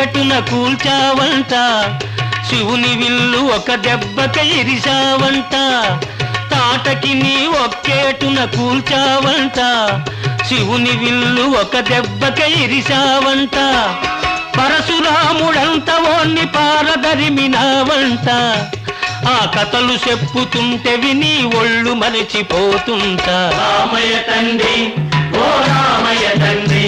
ఒక్కేటున కూల్చావంట. శివుని విల్లు ఒక దెబ్బక ఇరిశావంట. తాటకి నీ ఒక్కేటున కూల్చావంట. శివుని విల్లు ఒక దెబ్బక ఇరిశావంట. పరశురాముడంత ఓన్ని పారదరిమినావంట. ఆ కథలు చెప్పుతుంటే విని ఒళ్ళు మరిచిపోతుంటా. రామయ్య తండ్రి ఓ రామయ్య తండ్రి.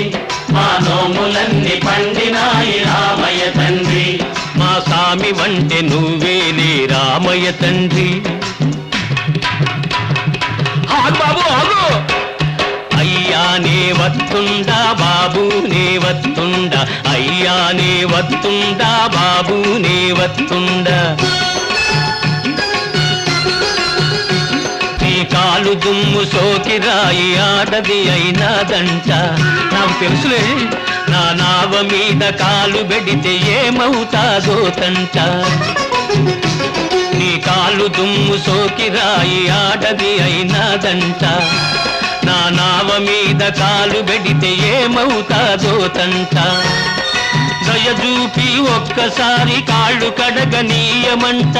అంటే వంటి నువ్వేలే రామయ్య తండ్రి. బాబు ఆగు. అయ్యా నే వత్తుండా బాబు నే వత్తుండా. అయ్యా నే వత్తుండా బాబు నే వత్తుండా. కాలు దుమ్ము సోకి రాయి ఆడది అయినాదంట నాకు తెలుసులే. నా నావ మీద కాలు పెడితే ఏమవుతాదో తంట. నీ కాలు దుమ్ము సోకి రాయి ఆడది అయినాదంట. నా నావ మీద కాలు పెడితే ఏమవుతాదో తంట. దయచూపి ఒక్కసారి కాళ్ళు కడగనీయమంట.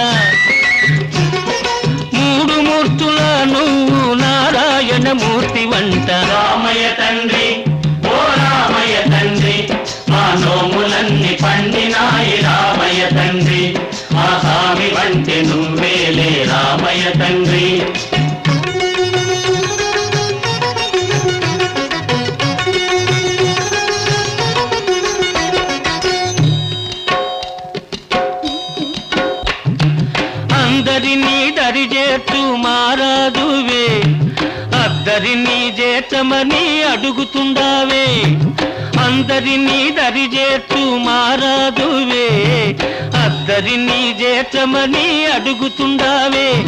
రామయ్య తండ్రి. అందరినీ దరిచేట్టు మారాదువే. అద్దరినీ చేతమని అడుగుతుండావే. అందరినీ దరిచేట్టు మారాదువే. అద్దరినీ చేతమని అడుగుతుండావే.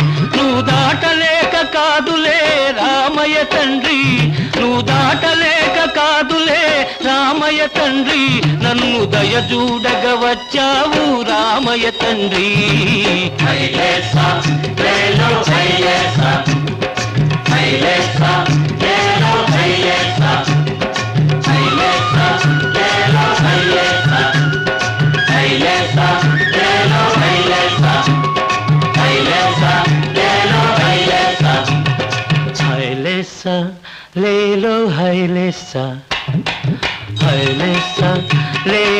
రామయ్య తండ్రి. నువ్వు దాటలేక కాదులే రామయ్య తండ్రి. నన్ను దయచూడగ వచ్చావు రామయ్య తండ్రి. सा ले लो हाय ले सा। हाय ले सा ले